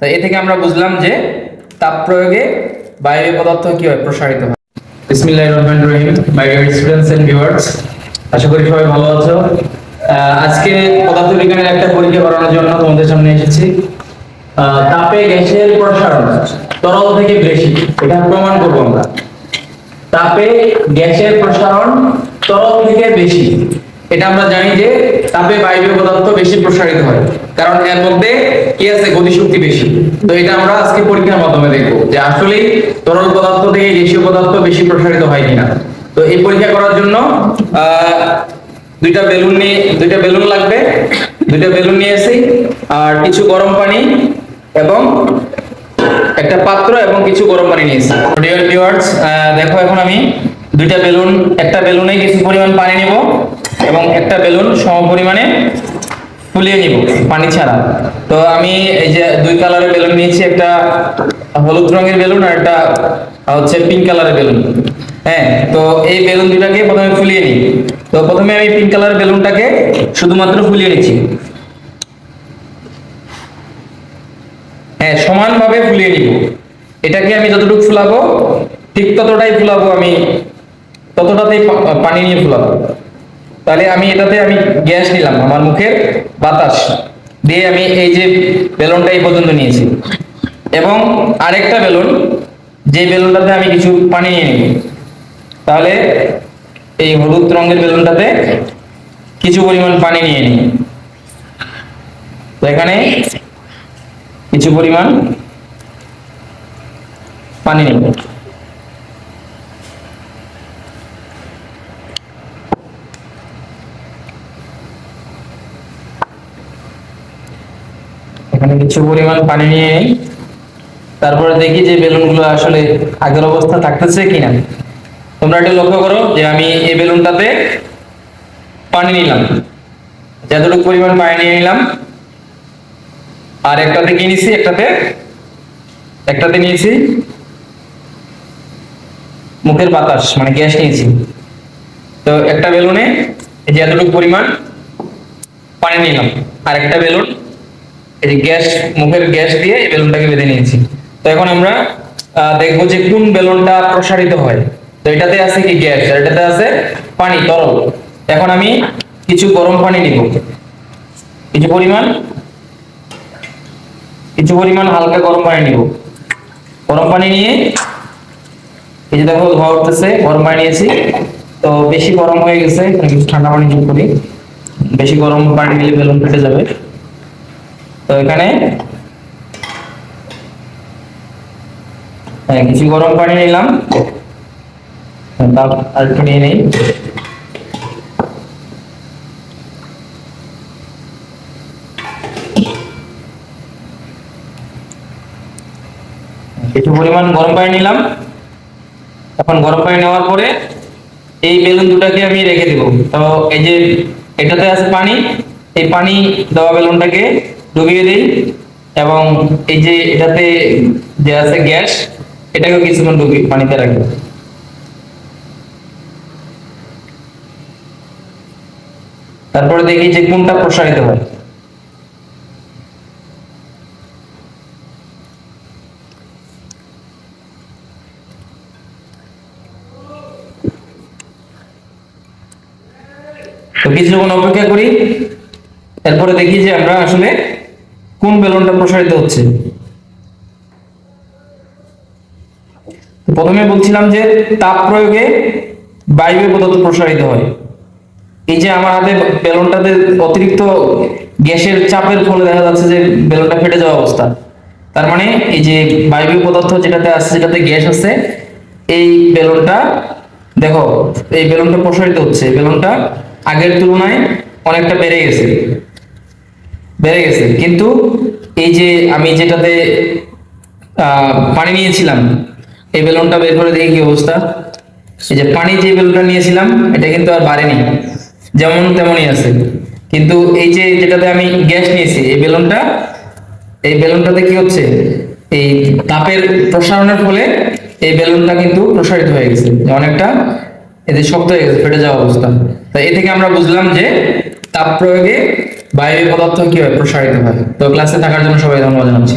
তো এ থেকে আমরা বুঝলাম যে তাপ প্রয়োগে বায়বীয় পদার্থ কি হয়? প্রসারিত হয়। বিসমিল্লাহির রহমানির রহিম my dear students and viewers আশা করি সবাই ভালো আছো। আজকে পদার্থবিজ্ঞানের একটা পরীক্ষা করানোর জন্য তোমাদের সামনে এসেছি। তাপে গ্যাসের প্রসারণ, তরল থেকে বেশি এটা প্রমাণ করব আমরা। তাপে গ্যাসের প্রসারণ, তরল থেকে বেশি, এটা আমরা জানি যে তাপে বায়বীয় পদার্থ বেশি প্রসারিত হয়। কারণ এর মধ্যে কি আছে? গতিশক্তি বেশি। তো এটা আমরা আজকে পরীক্ষার মাধ্যমে দেখব যে আসলেই তরল পদার্থ থেকে গ্যাসীয় পদার্থ বেশি প্রসারিত হয় কিনা। তো এই পরীক্ষা করার জন্য দুইটা বেলুন নিয়ে, দুইটা বেলুন লাগবে। দুইটা বেলুন নিয়ে এসেছি, আর কিছু গরম পানি এবং একটা পাত্র এবং কিছু গরম পানি নিয়েছি ডিয়ার ভিউয়ার্স দেখো এখন আমি দুইটা বেলুন, একটা বেলুনে কিছু পরিমাণ পানি নিব এবং একটা বেলুন সম পরিমাণে ফুলিয়ে নিব, পানি ছাড়া। তো আমি এই যে দুই কালারের বেলুন নিয়েছি, একটা হলুদ রঙের বেলুন আর একটা হচ্ছে পিঙ্ক কালারের বেলুন। হ্যাঁ তো এই বেলুন দুটাকে প্রথমে ফুলিয়ে নিই। তো প্রথমে আমি পিঙ্ক কালারের বেলুনটাকে শুধুমাত্র ফুলিয়ে নিচ্ছি। হ্যাঁ সমানভাবে ফুলিয়ে নিব। এটাকে আমি যতটুকু ফুলাবো, ঠিক ততটাই ফুলাবো আমি, ততটাতেই পানি নিয়ে ফুলাবো। তাহলে আমি এটাতে আমি গ্যাস নিলাম আমার মুখের বাতাস দিয়ে আমি এই যে বেলুনটা এই পর্যন্ত নিয়েছি। এবং আরেকটা বেলুন, যে বেলুনটাতে আমি কিছু পানি নিয়ে নিব। তাহলে এই হলুদ রঙের বেলুনটাতে কিছু পরিমাণ পানি নিয়ে নিই। এখানে কিছু পরিমাণ পানি নেব। এখানে কিছু পরিমাণ পানি নিয়ে নিই। তারপরে দেখি যে বেলুনগুলো আসলে আগের অবস্থা থাকতেছে কিনা। তোমরা একটু লক্ষ্য করো যে আমি এই বেলুনটাতে পানি নিলাম। যতটুকু পরিমাণ পানি নিয়ে নিলাম। আর একটাতে কি নিয়েছি একটাতে একটাতে নিয়েছি মুখের বাতাস মানে গ্যাস নিয়েছি। তো একটা বেলুনে এই যে এতটুকু পরিমাণ পানি নিলাম। আর একটা বেলুন এই যে গ্যাস, মুখের গ্যাস দিয়ে এই বেলুনটাকে বেঁধে নিয়েছি। তো এখন আমরা দেখব যে কোন বেলুনটা প্রসারিত হয়। তো এটাতে আছে কি গ্যাস, আর এটাতে আছে পানি, তরল। এখন আমি কিছু গরম পানি নিব। কিছু পরিমাণ কিছু পরিমাণ হালকা গরম পানি নিব। গরম পানি নিয়ে, এই যে দেখো ধোয়া উঠতেছে, গরম পানি নিয়েছি। তো বেশি গরম হয়ে গেছে ঠান্ডা পানি যোগ করি। বেশি গরম পানি দিলে বেলুন ফেটে যাবে। তো এখানে হ্যাঁ কিছু গরম পানি নিলাম। তাপ আর নিয়ে নেই। কিছু পরিমাণ গরম পানি নিলাম। এখন গরম পানি নেওয়ার পরে এই বেলুন দুটাকে আমি রেখে দেব। তো এই যে এটাতে আছে পানি, এই পানি দেওয়া বেলুনটাকে ডুবিয়ে দিই এবং এই যে এটাতে যে আছে গ্যাস, এটাকেও কিছুক্ষণ ডুবি, পানিতে রাখব। তারপরে দেখি যে কোনটা প্রসারিত হয়। তো কিছুক্ষণ অপেক্ষা করি। তারপরে দেখি যে আমরা আসলে কোন বেলনটা প্রসারিত হচ্ছে? প্রথমে বলছিলাম যে তাপ প্রয়োগে বায়বীয় পদার্থ প্রসারিত হয়। এই যে আমার হাতে বেলনটাতে অতিরিক্ত গ্যাসের চাপের ফলে দেখা যাচ্ছে যে বেলুনটা ফেটে যাওয়া অবস্থা। তার মানে এই যে বায়বীয় পদার্থ যেটাতে আছে, যেটাতে গ্যাস আছে, এই বেলনটা দেখো, এই বেলুনটা প্রসারিত হচ্ছে। বেলনটা আগের তুলনায় অনেকটা বেড়ে গেছে। বেড়ে গেছে। কিন্তু এই যে আমি যেটাতে পানি নিয়েছিলাম, এই বেলুনটা বের করে দেখি কি অবস্থা। এই যে পানি যে বেলুনটা নিয়েছিলাম, এটা কিন্তু আর বাড়েনি। যেমন তেমনই আছে। কিন্তু এই যে যেটাতে আমি গ্যাস নিয়েছি, এই বেলুনটা, এই বেলুনটাতে কি হচ্ছে? এই তাপের প্রসারণের ফলে এই বেলুনটা কিন্তু প্রসারিত হয়ে গেছে। অনেকটা এতে শক্ত হয়ে গেছে, ফেটে যাওয়া অবস্থা। তাই এ থেকে আমরা বুঝলাম যে তাপ প্রয়োগে বায়বীয় পদার্থ কি হয়? প্রসারিত হয়। তো ক্লাসে থাকার জন্য সবাই ধন্যবাদ জানাচ্ছি।